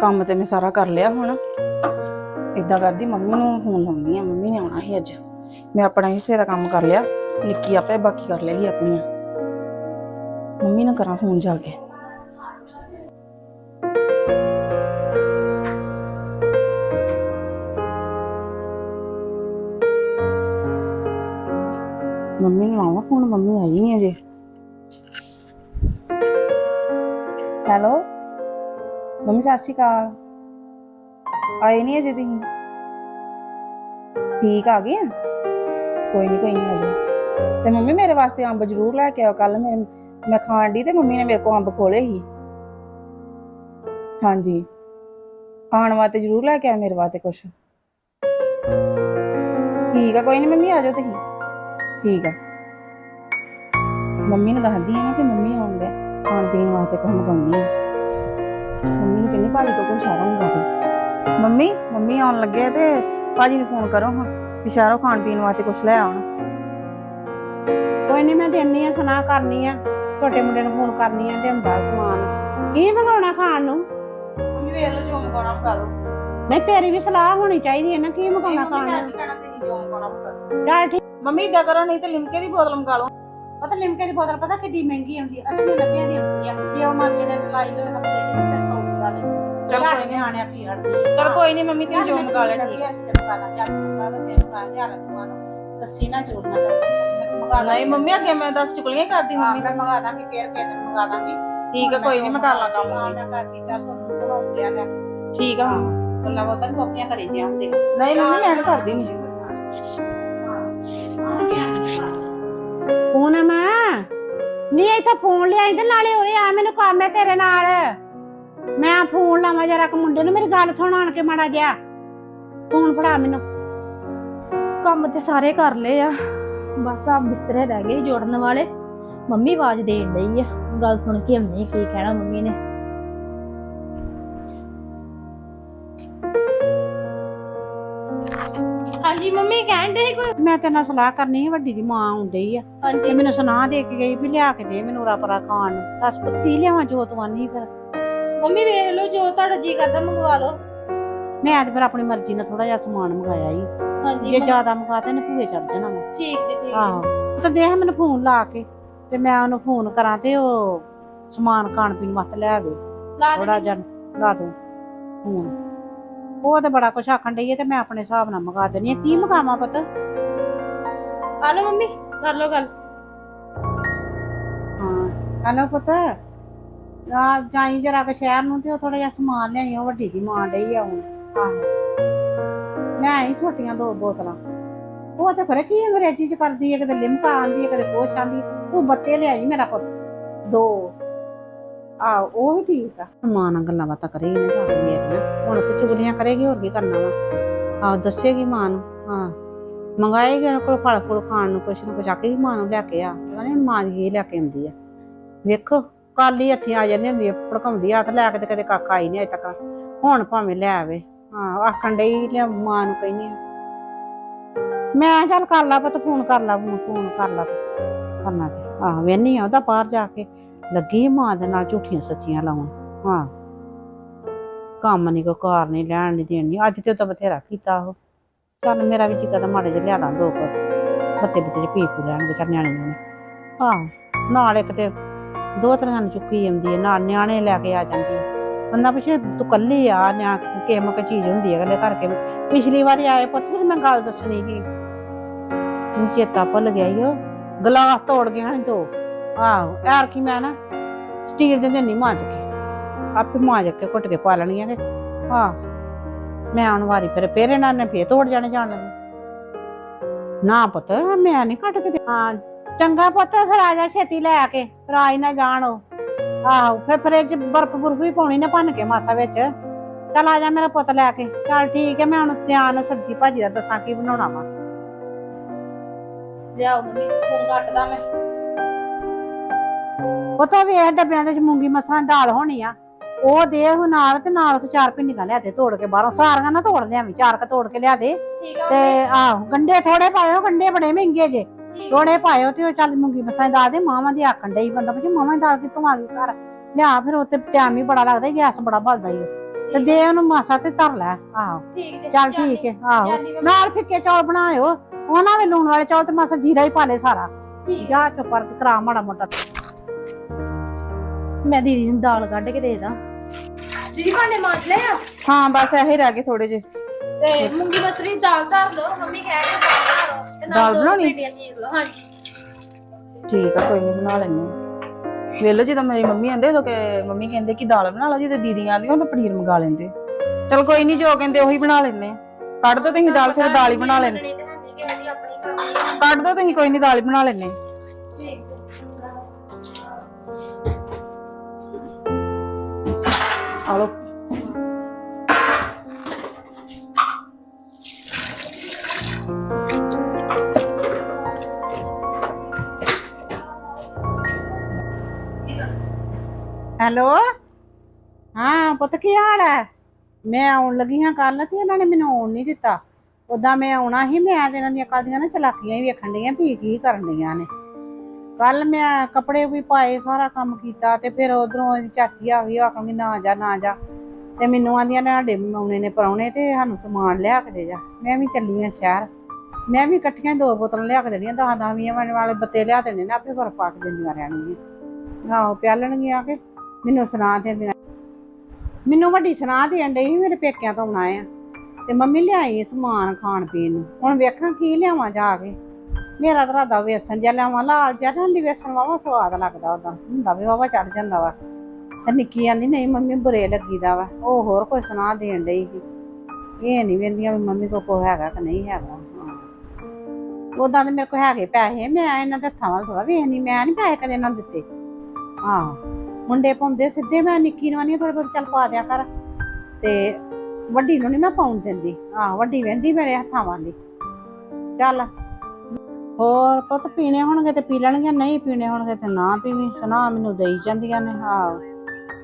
ਕੰਮ ਤੇ ਮੈਂ ਸਾਰਾ ਕਰ ਲਿਆ ਹੁਣ। ਇਦਾਂ ਕਰਦੀ, ਮੰਮੀ ਨੂੰ ਫੋਨ ਲਾਉਣੀ ਆ ਮੰਮੀ ਨੇ ਆਉਣਾ ਸੀ ਅੱਜ। ਮੈਂ ਆਪਣਾ ਹਿੱਸੇ ਦਾ ਕੰਮ ਕਰ ਲਿਆ। ਨਿੱਕੀ ਆਪੇ ਬਾਕੀ ਕਰ ਲੇਗੀ ਆਪਣੀਆਂ ਮੰਮੀ ਨੂੰ ਕਰਾਂ ਫੋਨ ਜਾ ਕੇ। ਮੰਮੀ ਨੂੰ ਆਵਾ ਫੋਨ? ਮੰਮੀ ਆਈ ਨਹੀਂ ਅਜੇ। ਹੈਲੋ? ਮੰਮੀ, ਸਤਿ ਸ਼੍ਰੀ ਅਕਾਲ। ਆਏ ਨਹੀਂ ਅਜੇ ਤੁਸੀਂ? ਠੀਕ ਆ ਗਏ ਆ? ਕੋਈ ਨਹੀਂ ਕੋਈ ਨਹੀਂ ਅਜੇ ਤੇ ਮੰਮੀ, ਮੇਰੇ ਵਾਸਤੇ ਅੰਬ ਜ਼ਰੂਰ ਲੈ ਕੇ ਆਓ। ਕੱਲ ਮੈਂ ਮੈਂ ਖਾਣ ਦੀ ਤੇ ਮੰਮੀ ਨੇ ਮੇਰੇ ਕੋਲ ਅੰਬ ਖੋਲੇ ਸੀ। ਹਾਂਜੀ। ਖਾਣ ਵਾਸਤੇ ਜ਼ਰੂਰ ਲੈ ਕੇ ਆਓ, ਮੇਰੇ ਵਾਸਤੇ ਕੁਛ। ਠੀਕ ਆ, ਕੋਈ ਨਹੀਂ ਮੰਮੀ, ਆ ਜਾਓ ਤੁਸੀਂ। ਠੀਕ ਆ। ਮੰਮੀ ਨੂੰ ਦੱਸਦੀ ਆ ਨਾ ਕਿ ਮੰਮੀ ਆਉਂਦੇ, ਖਾਣ ਪੀਣ ਵਾਸਤੇ ਕੁਝ ਮੰਗਾਉਣੀ ਆ। ਮੰਮੀ ਨੂੰ ਕਹਿੰਦੀ ਭਾਜੀ ਤੋਂ ਕੁਝ ਸਾਰਾ ਮੰਗਾ ਦੇ ਮੰਮੀ ਮੰਮੀ ਆਉਣ ਲੱਗੇ ਆ ਤੇ ਭਾਜੀ ਨੂੰ ਫੋਨ ਕਰੋ ਹਾਂ ਕਿ ਸ਼ਹਿਰੋਂ ਖਾਣ ਪੀਣ ਵਾਸਤੇ ਕੁਝ ਲੈ ਆਉਣ। ਕੋਈ ਨਹੀਂ ਮੈਂ ਦੇਣੀ ਆ ਸੁਣਾ ਕਰਨੀ ਆ। ਛੋਟੇ ਮੁੰਡੇ ਨੂੰ ਫੋਨ ਕਰਨੀ ਆ ਲਿਆਉਂਦਾ ਸਮਾਨ। ਕੀ ਮੰਗਾਉਣਾ ਖਾਣ ਨੂੰ? ਮੰਮੀ ਵੇਖ ਲਓ ਜੋ ਮੰਗਾਉਣਾ ਮੰਗਾ ਦਿਓ ਨਹੀਂ ਤੇਰੀ ਵੀ ਸਲਾਹ ਹੋਣੀ ਚਾਹੀਦੀ ਹੈ ਨਾ ਕੀ ਮੰਗਾਉਣਾ ਖਾਣ ਨੂੰ? ਚੱਲ ਠੀਕ। ਮੰਮੀ ਇਦਾਂ ਕਰੋ ਨਹੀਂ ਤੇ ਲਿਮਕੇ ਦੀ ਬੋਤਲ ਮੰਗਾ ਲਓ। ਪਤਾ ਲਿਮਕੇ ਦੀ ਬੋਤਲ ਪਤਾ ਕਿੱਡੀ ਮਹਿੰਗੀ ਆਉਂਦੀ 80 90 ਦੀ ਆਉਂਦੀ ਆ। ਜੇ ਉਹ ਮਾਰਕੇ ਨੇ ਲਾਈ ਹੋਏ ਹਫ਼ਤੇ ਦੀ। ਤੇ 100 ਦਾ। ਲੈ ਚੱਲ ਕੋਈ ਨੀ। ਆਣਿਆ ਪੀੜ ਦੀ। ਚਲ ਕੋਈ ਨਹੀਂ ਮੰਮੀ ਤੁਸੀਂ ਜੋ ਮੰਗਾ ਲੈਣਾ ਠੀਕ ਦੱਸੀ ਨਾ ਜੋੜਨਾ ਕਰ। ਮੰਗਾ ਨਹੀਂ ਮੰਮੀ ਅੱਗੇ ਮੈਂ ਦੱਸ ਚੁਕਲੀਆਂ ਕਰਦੀ ਮੰਮੀ। ਮੈਂ ਮੰਗਾ ਦਾਂਗੀ ਫੇਰ ਕਿਸੇ ਦਿਨ ਮੰਗਾ ਦਾਂਗੀ। ਠੀਕ ਆ ਕੋਈ ਨਹੀਂ ਮੈਂ ਕਰ ਲਾਂ ਕੰਮ ਹਾਂ ਮੰਮੀ ਮੈਂ ਕਰ ਕੀਤਾ ਸੋਨੂੰ ਬਣਾਉ ਲਿਆ ਲੈ ਠੀਕ ਆ ਗੱਲਾਂ ਬਾਤਾਂ ਨੂੰ ਆਪਣੀਆਂ ਕਰੀ ਜਾਂਦੇ। ਨਹੀਂ ਮੰਮੀ ਮੈਂ ਨੀ ਕਰਦੀ। ਨਹੀਂ ਫੋਨ ਹੈ ਮੈਂ। ਨਹੀਂ ਇੱਥੇ ਫੋਨ ਲਿਆਈ ਤੇ ਨਾਲੇ ਉਰੇ ਆ ਮੈਨੂੰ ਕੰਮ ਹੈ ਤੇਰੇ ਨਾਲ। ਮੈਂ ਫੋਨ ਲਾਵਾਂ ਜਰਾ ਕ ਮੁੰਡੇ ਨੂੰ ਮੇਰੀ ਗੱਲ ਸੁਣ ਆਣ ਕੇ ਮਾੜਾ ਜਿਹਾ। ਫੋਨ ਫੜਾ ਮੈਨੂੰ। ਕੰਮ ਤੇ ਸਾਰੇ ਕਰ ਲਏ ਆ। ਬਸ ਆ ਬਿਸਤਰੇ ਰਹਿ ਗਏ ਜੋੜਨ ਵਾਲੇ। ਮੰਮੀ ਆਵਾਜ਼ ਦੇਣ ਡਈ ਆ। ਗੱਲ ਸੁਣ ਕੇ ਹਮਨੇ ਕੀ ਕਹਿਣਾ ਮੰਮੀ ਨੇ। ਹਾਂਜੀ ਮੰਮੀ ਕਹਿਣ ਦੇ ਕੋਈ? ਮੈਂ ਤੇਰੇ ਨਾਲ ਸਲਾਹ ਕਰਨੀ ਸੀ ਵੱਡੀ ਦੀ ਮਾਂ ਆਉਂਦੀ ਆ। ਤੇ ਹਾਂਜੀ ਮੈਨੂੰ ਸੁਣਾ ਦੇ ਕੇ ਗਈ ਵੀ ਲਿਆ ਕੇ ਦੇ ਮੈਨੂੰ ਰਾਪਰਾ ਖਾਣ ਨੂੰ। ਦੱਸ ਪੁੱਤ ਲਿਆਵਾਂ ਜੋਤਵਾਨੀ ਫਿਰ? ਮੰਮੀ ਵੇਖ ਲਓ ਜੋ ਤੁਹਾਡਾ ਜੀ ਕਰਦਾ ਮੰਗਵਾ ਲਓ। ਮੈਂ ਤੇ ਫਿਰ ਆਪਣੀ ਮਰਜ਼ੀ ਨਾਲ ਥੋੜਾ ਜਿਹਾ ਸਮਾਨ ਮੰਗਾਇਆ ਹੀ ਹਾਂਜੀ ਜੇ ਮੰਮੀ, ਜ਼ਿਆਦਾ ਮੰਗਾਤੇ ਨੇ ਭੂਏ ਚੜ ਜਾਣਾ ਵਾ। ਠੀਕ ਜੀ ਠੀਕ। ਆਹੋ। ਜੀ। ਤਾਂ ਦੇਖ ਮੈਨੂੰ ਫੋਨ ਲਾ ਕੇ ਤੇ ਮੈਂ ਉਹਨੂੰ ਫੋਨ ਕਰਾਂ ਤੇ ਉਹ ਸਮਾਨ ਖਾਣ ਪੀਣ ਵਾਸਤੇ ਲੈ ਆਵੇ। ਲਾ ਦੇ ਥੋੜਾ ਜਿਹਾ ਲਾ ਦੂੰ ਫੋਨ। ਉਹ ਤੇ ਬੜਾ ਕੁਛ ਆਖਣ ਡਈ ਹੈ ਤੇ ਮੈਂ ਆਪਣੇ ਹਿਸਾਬ ਨਾਲ ਮੰਗਾ ਦੇਣੀ ਆ। ਕੀ ਮੰਗਾਵਾਂ ਪੁੱਤ? ਆ ਲਓ ਮੰਮੀ ਕਰ ਲਓ ਗੱਲ। ਹਾਂ ਹੈਲੋ ਪੁੱਤ। ਆ ਜਾਈ ਜਰਾ ਕੇ ਸ਼ਹਿਰ ਨੂੰ ਤੇ ਉਹ ਥੋੜਾ ਜਿਹਾ ਸਮਾਨ ਲਿਆਈ, ਉਹ ਵੱਡੀ ਦੀ ਮਾਂ ਡਈ ਆ ਹੁਣ। ਆਹੋ। ਲਿਆਈ ਛੋਟੀਆਂ ਦੋ ਬੋਤਲਾਂ। ਉਹ ਤੇ ਖਰੇ ਕੀ ਅੰਗਰੇਜ਼ੀ ਚ ਕਰਦੀ ਹੈ ਕਦੇ ਲਿਮਕਾ ਆਂਦੀ ਹੈ ਕਦੇ ਕੁਛ ਆਂਦੀ ਤੂੰ ਬੱਤੇ ਲਿਆਈ ਮੇਰਾ ਪੁੱਤ। ਦੋ। ਆ ਉਹ ਵੀ ਠੀਕ ਆ। ਮਾਂ ਨਾਲ ਗੱਲਾਂ ਬਾਤਾਂ ਕਰੇ ਇਹਨੇ ਘਰ ਮੇਰੀਆਂ। ਹੁਣ ਤੇ ਚੁਗਲੀਆਂ ਕਰੇਗੀ, ਹੋਰ ਕੀ ਕਰਨਾ ਵਾ। ਆਹ, ਦੱਸੇਗੀ ਮਾਂ ਨੂੰ। ਹਾਂ। ਮੰਗਾਏਗੀ ਉਹਨਾਂ ਕੋਲ ਫਲ ਫੁਲ ਖਾਣ ਨੂੰ, ਕੁਛ ਨਾ ਕੁਛ। ਆਕੇਗੀ ਮਾਂ ਨੂੰ ਲੈ ਕੇ ਆ। ਪਤਾ ਨੀ ਮਾਂ ਦੀ ਕੀ ਲੈ ਕੇ ਆਉਂਦੀ ਆ। ਵੇਖੋ। ਕਾਲੀ ਹੱਥੀਂ ਆ ਜਾਂਦੀ ਹੁੰਦੀ ਆ, ਭੜਕਾਉਂਦੀ ਹੱਥ ਲੈ ਕੇ ਤੇ ਕਦੇ ਕਾਕਾ ਆਈ ਨਹੀਂ ਅਜੇ ਤੱਕ। ਹੁਣ ਭਾਵੇਂ ਲੈ ਆਵੇ। ਹਾਂ, ਆਖਣ ਡਈ ਲਿਆ ਮਾਂ ਨੂੰ ਕਹਿੰਦੀ ਆ। ਮੈਂ ਚੱਲ ਕਰ ਲਾ ਪੁੱਤ, ਫੋਨ ਕਰ ਲਾ, ਫੋਨ ਕਰ ਲਾ ਕਰਨਾ ਤੇ, ਆਹ, ਵੇਨੀ ਆ ਉਹਦਾ ਬਾਹਰ ਜਾ ਕੇ। ਲੱਗੀ ਮਾਂ ਦੇ ਨਾਲ ਝੂਠੀਆਂ ਸੱਚੀਆਂ ਲਾਉਣ। ਹਾਂ। ਕੰਮ ਨਹੀਂ ਕੋ ਕਾਰ ਨਹੀਂ ਲੈਣ ਨਹੀਂ ਦੇਣ ਨਹੀਂ ਅੱਜ ਤੇ ਉਹ ਤਾਂ ਬਥੇਰਾ ਕੀਤਾ ਉਹ। ਚੱਲ ਮੇਰਾ ਵੀ ਜੀ ਕਦਾ ਮਾੜੇ ਜਿਹਾ ਲਿਆ ਦਾਂ ਦੋ ਕੁ। ਬੱਤੇ ਬੱਤੇ ਚ ਪੀ ਪੀ ਲੈਣ ਵਿਚਾਰ ਨਿਆਣੇ ਨੇ ਆਹ ਨਾਲ ਇੱਕ ਤੇ ਦੋ ਤਰ੍ਹਾਂ ਨੂੰ ਚੁੱਕੀ ਜਾਂਦੀ ਹੈ, ਨਾਲ ਨਿਆਣੇ ਲੈ ਕੇ ਆ ਜਾਂਦੀ ਹੈ। ਬੰਦਾ ਪੁੱਛੇ, ਤੂੰ ਕੱਲੀ ਆ, ਨਿਆ ਕਿਸੇ ਮੌਕੇ ਚੀਜ਼ ਹੁੰਦੀ ਹੈ ਅਗਲੇ ਘਰ ਕੇ ਪਿਛਲੀ ਵਾਰੀ ਆਏ ਪੁੱਤ, ਫਿਰ ਮੈਂ ਗੱਲ ਦੱਸਣੀ ਸੀ। ਮੈਨੂੰ ਚੇਤਾ ਭੁੱਲ ਗਿਆ ਈ ਉਹ ਗਲਾਸ ਤੋੜ ਗਿਆ ਸੀ ਦੋ। ਆਹੋ ਯਾਰ ਕੀ ਮੈਂ ਨਾ, ਸਟੀਲ ਦੇ ਨਹੀਂ ਮਾਂਜ ਕੇ। ਆਪੇ ਮਾਂਜ ਕੇ ਘੁੱਟ ਕੇ ਪਾ ਲੈਣੀਆਂ ਨੇ। ਆਹ, ਮੈਂ ਆਉਣ ਵਾਰੀ ਫਿਰ ਫੇਰ ਇਹਨਾਂ ਨੇ ਫੇਰ ਤੋੜ ਜਾਣੇ ਜਾਣ ਲੱਗੇ। ਨਾ ਪੁੱਤ, ਮੈਂ ਨਹੀਂ ਕੱਟ ਕੇ ਦੇ- ਹਾਂ। ਚੰਗਾ ਪੁੱਤ ਫਿਰ ਆ ਜਾ ਛੇਤੀ ਲੈ ਕੇ ਫਿਰ ਆਈ ਨਾ ਜਾਣ ਉਹ। ਆਹੋ ਫਿਰ ਫਰਿੱਜ ਬਰਫ ਬੁਰਫ ਵੀ ਪਾਉਣੀ ਨਾ ਭੰਨ ਕੇ ਮਾਸਾ ਵਿੱਚ। ਚੱਲ ਆ ਜਾ ਮੇਰਾ ਪੁੱਤ ਲੈ ਕੇ। ਚੱਲ ਠੀਕ ਹੈ ਮੈਂ ਹੁਣ ਧਿਆਨ ਨਾਲ ਸਬਜ਼ੀ ਭਾਜੀ ਦਾ ਦੱਸਾਂ ਕੀ ਬਣਾਉਣਾ ਵਾ। ਲਿਆਓ ਮੰਮੀ ਫੋਨ ਕੱਟਦਾ ਮੈਂ। ਉਹ ਤਾਂ ਵੇਖ ਡੱਬਿਆਂ ਦੇ ਵਿੱਚ ਮੂੰਗੀ ਮਸਰਾਂ ਦੀ ਦਾਲ ਹੋਣੀ ਆ। ਉਹ ਦੇ ਉਹ ਨਾਲ ਤੇ ਨਾਲ ਤੇ ਚਾਰ ਭਿੰਡੀਆਂ ਲਿਆ ਦੇ ਤੋੜ ਕੇ ਬਾਹਰੋਂ। ਸਾਰੀਆਂ ਨਾ ਤੋੜ ਲਿਆਵੀਂ ਚਾਰ ਕ ਤੋੜ ਕੇ ਲਿਆ ਦੇ। ਠੀਕ ਆ ਤੇ ਆਹੋ ਗੰਡੇ ਥੋੜੇ ਪਾਇਓ ਗੰਡੇ ਬੜੇ ਮਹਿੰਗੇ ਜੇ। ਮੰਮੀ ਥੋੜੇ ਪਾਇਓ ਤੇ ਉਹ ਚੱਲ ਮੂੰਗੀ ਮਸਰਾਂ ਦੀ ਦੇ ਮਾਵਾਂ ਦੀ ਆਖਣ ਡਈ ਬੰਦਾ ਪੁੱਛੇ ਮਾਵਾਂ ਦੀ ਦਾਲ ਕਿੱਥੋਂ ਆ ਗਈ ਘਰ? ਲਿਆ ਫਿਰ ਉੱਤੇ ਟਾਈਮ ਵੀ ਬੜਾ ਲੱਗਦਾ ਗੈਸ ਬੜਾ ਬਲਦਾ ਈ ਓ। ਤੇ ਦੇ ਉਹਨੂੰ ਮਾਸਾ ਤੇ ਧਰ ਲੈ ਆਹੋ। ਠੀਕ ਚੱਲ ਠੀਕ ਹੈ ਆਹੋ। ਨਾਲ ਫਿੱਕੇ ਚੌਲ ਬਣਾਇਓ ਉਹਨਾਂ ਵੀ ਲੂਣ ਵਾਲੇ ਚੌਲ ਤੇ ਮਾਸਾ ਜੀਰਾ ਹੀ ਪਾ ਲੈ ਸਾਰਾ। ਠੀਕ। ਜਾ ਚੁੱਪ ਕਰਕੇ ਕਰਾ ਮਾੜਾ ਮੋਟਾ। ਮੈਂ ਦੀਦੀ ਨੂੰ ਦਾਲ ਕੱਢ ਕੇ ਦੇ ਦਾਂ। ਦੀਦੀ ਭਾਂਡੇ ਮਾਂਜ ਲਏ ਆ? ਹਾਂ ਬਸ ਇਹੀ ਰਹਿ ਗਏ ਥੋੜੇ ਜਿਹੇ। ਤੇ ਮੂੰਗੀ ਮਸਰੀ ਦੀ ਦਾਲ ਧਰ ਲਓ ਮੰਮੀ ਕਹਿ ਕੇ ਦਾਲ ਬਣਾ ਲਓ ਤੇ ਦਾਲ ਨਾਲ ਦੋ ਬਣਾਉਣੀ? ਭਿੰਡੀਆਂ ਚੀਰ ਲਓ ਹਾਂਜੀ। ਠੀਕ ਆ ਕੋਈ ਨਹੀਂ ਬਣਾ ਲੈਂਦੇ ਆ ਵੇਲੋ ਜਦੋਂ ਮੇਰੀ ਮੰਮੀ ਆਂਦੇ ਉਦੋਂ ਕਿ ਮੰਮੀ ਕਹਿੰਦੇ ਕਿ ਦਾਲ ਬਣਾ ਲਓ ਜਦੋਂ ਦੀਦੀ ਆਂਦੀਆਂ ਤਾਂ ਪਨੀਰ ਮੰਗਾ ਲੈਂਦੇ। ਚਲ ਕੋਈ ਨਹੀਂ ਜੋ ਕਹਿੰਦੇ ਉਹੀ ਬਣਾ ਆ ਕੱਢ ਦੋ ਤੁਸੀਂ ਦਾਲ ਫਿਰ ਦਾਲ ਹੀ ਬਣਾ ਲੈਂਦੇ। ਮੰਨਣੀ ਤੇ ਹੈ ਨੀ ਕਿਸੇ ਦੀ ਆਪਣੀ ਕਰਨੀ। ਆ। ਕੱਢ ਦੋ ਤੁਸੀਂ ਕੋਈ ਨਹੀਂ ਦਾਲ ਹੀ ਬਣਾ ਲੈਂਦੇ ਠੀਕ ਆ ਲਓ। ਹੈਲੋ? ਹਾਂ, ਪੁੱਤ ਕੀ ਹਾਲ ਹੈ? ਮੈਂ ਆਉਣ ਲੱਗੀ ਹਾਂ ਕੱਲ ਤੇ ਇਹਨਾਂ ਨੇ ਮੈਨੂੰ ਆਉਣ ਨਹੀਂ ਦਿੱਤਾ। ਉਦਾਂ ਮੈਂ ਆਉਣਾ ਹੀ ਮੈਂ ਤੇ ਇਹਨਾਂ ਦੀਆਂ ਕਾਦੀਆਂ ਨਾ ਚਲਾਕੀਆਂ ਹੀ ਵੇਖਣ ਡੀਆਂ ਵੀ ਕੀ ਕਰਨ ਡੀਆਂ ਨੇ। ਕੱਲ ਮੈਂ ਕੱਪੜੇ ਵੀ ਪਾਏ, ਸਾਰਾ ਕੰਮ ਕੀਤਾ ਤੇ ਫਿਰ ਉਧਰੋਂ ਚਾਚੀ ਆ ਗਈ, ਉਹ ਨਾ ਜਾ ਨਾ ਜਾ। ਤੇ ਮੈਨੂੰ ਆਂਦੀਆਂ ਨੇ ਸਾਡੇ ਆਉਣੇ ਨੇ ਪਰੌਣੇ ਤੇ ਸਾਨੂੰ ਸਮਾਨ ਲਿਆ ਕੇ ਦੇ ਜਾ। ਮੈਂ ਵੀ ਚੱਲੀ ਆ ਸ਼ਹਿਰ। ਮੈਂ ਵੀ ਇਕੱਠੀਆਂ ਦੋ ਬੋਤਲਾਂ ਲਿਆ ਕੇ ਦੇਣੀਆਂ ਦਸ ਦਸ ਵੀਹ ਵਾਲੇ ਵਾਲੇ ਬੱਤੇ ਲਿਆ ਦੇਣੇ ਨੇ, ਆਪੇ ਬਰਫ ਪਾ ਕੇ ਦਿੰਦੀਆਂ ਰਹਿਣਗੀਆਂ। ਆਹੋ, ਪਿਆਲਣਗੀਆਂ ਕਿ। ਮੈਨੂੰ ਸੁਣਾ ਦੇ ਦੇਣਾ ਮੈਨੂੰ ਵੱਡੀ ਸੁਣਾ ਦੇਣ ਡਈ ਸੀ, ਮੇਰੇ ਪੇਕਿਆਂ ਤੋਂ ਆਉਣਾ ਆ। ਤੇ ਮੰਮੀ ਲਿਆਈ ਸਮਾਨ ਖਾਣ ਪੀਣ ਨੂੰ। ਹੁਣ ਵੇਖਾਂ ਕੀ ਲਿਆਵਾਂ ਜਾ ਕੇ। ਮੇਰਾ ਤਾਂ ਰਾਦਾ ਵੇਸਣ ਜਿਹਾ ਲਿਆਵਾਂ, ਲਾਲ ਜਿਹਾ, ਠੰਡੀ ਵੇਸਣ ਵਾਵਾ ਸਵਾਦ ਲੱਗਦਾ ਉਹਦਾ। ਹੁੰਦਾ ਵੀ ਵਾਵਾ ਚੜ ਜਾਂਦਾ ਵਾ। ਤੇ ਨਿੱਕੀ ਆਂਦੀ, ਨਹੀਂ ਮੰਮੀ, ਬੁਰੇ ਲੱਗੀਦਾ ਵਾ। ਉਹ ਹੋਰ ਕੋਈ ਸੁਣਾ ਦੇਣ ਡਈ ਸੀ। ਇਹ ਨਹੀਂ ਵੇਂਦੀਆਂ ਵੀ ਮੰਮੀ ਕੋ ਕੋ ਹੈਗਾ ਕਿ ਨਹੀਂ ਹੈਗਾ। ਹਾਂ। ਉਦਾਂ ਤੇ ਮੇਰੇ ਕੋ ਹੈਗੇ ਪੈਸੇ। ਮੈਂ ਇਹਨਾਂ ਦੇ ਹੱਥਾਂ ਵੱਲ ਥੋੜਾ ਵੇਖਣੀ ਮੈਂ ਨਹੀਂ ਪੈਸੇ ਕਦੇ ਇਹਨਾਂ ਦਿੱਤੇ। ਆਹ ਮੁੰਡੇ ਪਾਉਂਦੇ ਸਿੱਧੇ, ਮੈਂ ਨਿੱਕੀ ਨੂੰ ਆਨੀ ਥੋੜੇ ਬਹੁਤ ਚੱਲ ਪਾ ਦਿਆ ਕਰ। ਤੇ ਵੱਡੀ ਨੂੰ ਨਹੀਂ ਮੈਂ ਪਾਉਣ ਦਿੰਦੀ। ਆਹ ਵੱਡੀ ਵਹਿੰਦੀ ਮੇਰੇ ਹੱਥਾਂ ਵਾਲੀ। ਚੱਲ। ਹੋਰ ਪੁੱਤ, ਪੀਣੇ ਹੋਣਗੇ ਤੇ ਪੀ ਲੈਣਗੇ ਨਹੀਂ ਪੀਣੇ ਹੋਣਗੇ ਤੇ ਨਾ ਪੀਵੀਂ। ਸੁਣਾ ਮੈਨੂੰ ਦੇਈ ਜਾਂਦੀਆਂ ਨੇ, ਆਹੋ।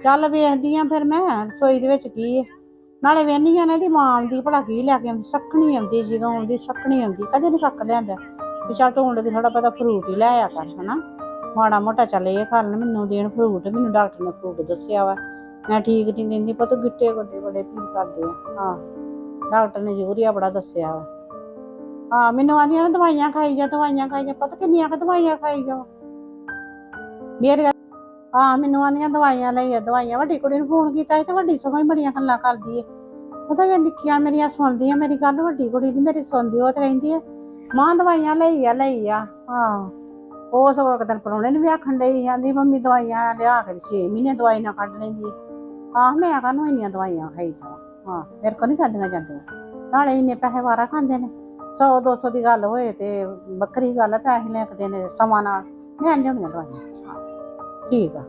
ਚੱਲ ਵੇਖਦੀ ਆ ਫਿਰ ਮੈਂ, ਰਸੋਈ ਦੇ ਵਿੱਚ ਕੀ ਹੈ ਨਾਲੇ ਵੇਹਨੀ ਆ ਨੇ ਦੀ ਮਾਂ ਆਉਂਦੀ, ਭਲਾ ਕੀ ਲੈ ਕੇ ਆਉਂਦੀ, ਸੱਖਣੀ ਆਉਂਦੀ, ਜਦੋਂ ਆਉਂਦੀ ਸੱਖਣੀ ਆਉਂਦੀ, ਕਦੇ ਨਹੀਂ ਕੱਕ ਲਿਆਂਦਾ। ਵੀ ਚੱਲ ਧੋਣ ਲੱਗੇ ਥੋੜਾ ਪਤਾ ਫਰੂਟ ਹੀ ਲੈ ਆ ਕਰ, ਹਨਾ? ਮਾੜਾ ਮੋਟਾ ਚੱਲ ਇਹ ਖਾ ਲੈਣ ਮੈਨੂੰ ਦੇਣ ਫਰੂਟ ਮੈਨੂੰ ਡਾਕਟਰ ਨੇ ਫਰੂਟ ਦੱਸਿਆ ਵਾ। ਮੈਂ ਠੀਕ ਨਹੀਂ ਦਿੰਦੀ ਪਤਾ, ਗਿੱਟੇ ਵੱਡੇ ਵੱਡੇ ਪੀੜ ਕਰਦੇ ਆ। ਹਾਂ ਡਾਕਟਰ ਨੇ ਯੂਰੀਆ ਬੜਾ ਦੱਸਿਆ ਵਾ। ਹਾਂ, ਮੈਨੂੰ ਆਂਦੀਆਂ ਨੇ, ਦਵਾਈਆਂ ਖਾਈ ਜਾ, ਦਵਾਈਆਂ ਖਾਈ ਜਾ। ਪਤਾ ਕਿੰਨੀਆਂ ਕੁ ਦਵਾਈਆਂ ਖਾਈ ਜਾ ਮੇਰੇ ਹਾਂ, ਮੈਨੂੰ ਆਂਦੀਆਂ ਦਵਾਈਆਂ ਲਈ ਆ, ਦਵਾਈਆਂ। ਵੱਡੀ ਕੁੜੀ ਨੂੰ ਫੋਨ ਕੀਤਾ ਸੀ ਤੇ ਵੱਡੀ ਸਗੋਂ ਹੀ ਬੜੀਆਂ ਗੱਲਾਂ ਕਰਦੀ ਏ। ਪਤਾ ਵੀ ਨਿੱਕੀਆਂ ਮੇਰੀਆਂ ਸੁਣਦੀਆਂ ਮੇਰੀ ਗੱਲ, ਵੱਡੀ ਕੁੜੀ ਨਹੀਂ ਮੇਰੀ ਸੁਣਦੀ, ਉਹ ਤੇ ਕਹਿੰਦੀ ਹੈ ਮਾਂ ਦਵਾਈਆਂ ਲਈ ਆ ਲਈ ਆ। ਹਾਂ। ਉਹ ਸਗੋਂ ਇੱਕ ਦਿਨ ਪਰੋਣੇ ਨੂੰ ਵੀ ਆਖਣ ਡਈ ਜਾਂਦੀ ਮੰਮੀ ਦਵਾਈਆਂ ਲਿਆ ਕੇ 6 ਮਹੀਨੇ ਦਵਾਈ ਨਾ ਕੱਢ ਲੈਂਦੀ ਆਹ ਮੈਂ ਨੂੰ ਇੰਨੀਆਂ ਦਵਾਈਆਂ ਖਾਈ ਜਾਵਾਂ? ਹਾਂ ਮੇਰੇ ਕੋਲ ਨਹੀਂ ਖਾਦੀਆਂ ਜਾਂਦੀਆਂ। ਨਾਲੇ ਇੰਨੇ ਪੈਸੇ ਵਾਰਾ ਖਾਂਦੇ ਨੇ। 100 200 ਦੀ ਗੱਲ ਹੋਏ ਤੇ ਵੱਖਰੀ ਗੱਲ ਹੈ ਪੈਸੇ ਲੈ ਕੇ ਨੇ ਸਮਾਂ ਨਾਲ। ਮੈਂ ਨਹੀਂ ਲੈਣੀਆਂ ਦਵਾਈਆਂ। ਹਾਂ, ਠੀਕ ਆ।